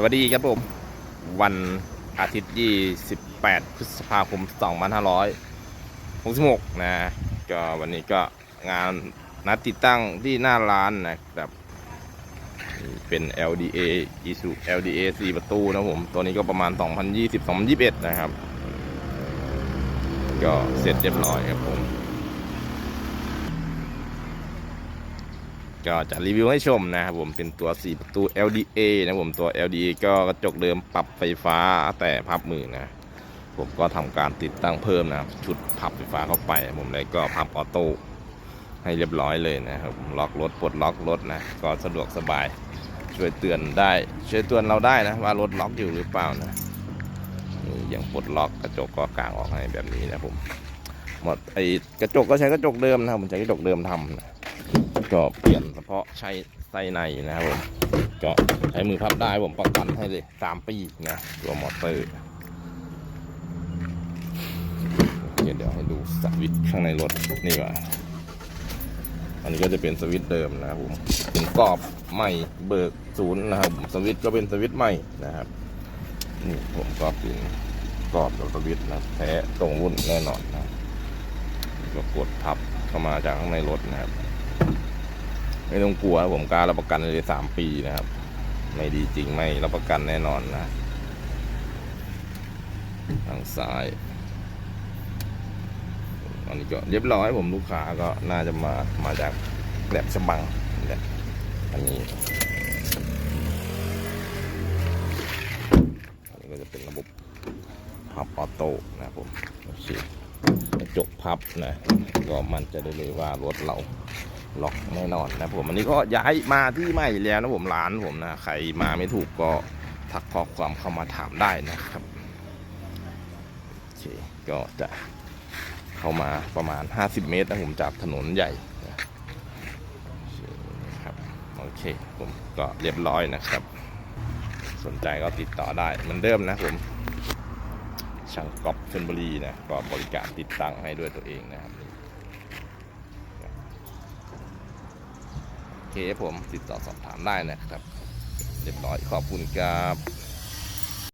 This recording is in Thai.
สวัสดีครับผม วันอาทิตย์ 28 พฤษภาคม 2566 นะ ก็วันนี้ก็งานนัดติดตั้งที่หน้าร้านนะครับเป็น LDA Isu LDA 4 ประตูนะผม ตัวนี้ก็ประมาณ 2020-2021 นะครับ ก็เสร็จเรียบร้อยครับผม ก็จะรีวิวให้ชมนะครับผมเป็นตัว 4 ประตู LDA นะผมตัว LDA ก็กระจกเดิมปรับไฟฟ้าแต่พับมือนะ ผมก็ทำการติดตั้งเพิ่มนะชุดพับไฟฟ้าเข้าไป ผมเลยก็พับออโต้ให้เรียบร้อยเลยนะครับล็อกรถปลดล็อกรถนะก็สะดวกสบายช่วยเตือนได้ ช่วยเตือนเราได้นะว่ารถล็อกอยู่หรือเปล่านะนี่ยังปลดล็อกกระจกก็กางออกให้แบบนี้นะผมหมดไอ้กระจกก็ใช้กระจกเดิมนะผมใช้กระจกเดิมทำนะ ก็เปลี่ยนเฉพาะใช้ไส้ในนะครับผมก็ใช้มือพับได้ผมประกันให้เลยสามปีนะตัวมอเตอร์เดี๋ยวให้ดูสวิตช์ข้างในรถนี่ว่าอันนี้ก็จะเป็นสวิตช์เดิมนะครับผมเป็นกรอบใหม่เบิกศูนย์นะครับสวิตช์ก็เป็นสวิตช์ใหม่นะครับนี่ผมก็เป็นกรอบกับสวิตช์นะแท้ตรงวุ่นแน่นอนนะก็กดพับเข้ามาจากข้างในรถนะครับ ไม่ต้องกลัวผมกล้ารับประกันเลยสามปีนะครับ ไม่ดีจริงไม่รับประกันแน่นอนนะทางซ้ายอันนี้ก็เรียบร้อยผมลูกค้าก็น่าจะมามาจากแหลมฉบังแหละอันนี้อันนี้ก็จะเป็นระบบพับออโต้นะครับผมโอเคกระจกพับนะก็มันจะได้เลยว่ารถเรา ล็อกแน่นอนนะผมอันนี้ก็ย้ายมาที่ใหม่แล้วนะผมร้านผมนะใครมาไม่ถูกก็ทักข้อความเข้ามาถามได้นะครับโอเคก็จะเข้ามาประมาณ 50 เมตรนะผมจากถนนใหญ่นะครับโอเคผมก็เรียบร้อยนะครับ สนใจก็ติดต่อได้เหมือนเดิมนะผมช่างกอบชนบุรีนะก็บริการติดตั้งให้ด้วยตัวเองนะครับ โอเค ผมติดต่อสอบถามได้นะครับ เรียบร้อยขอบคุณครับ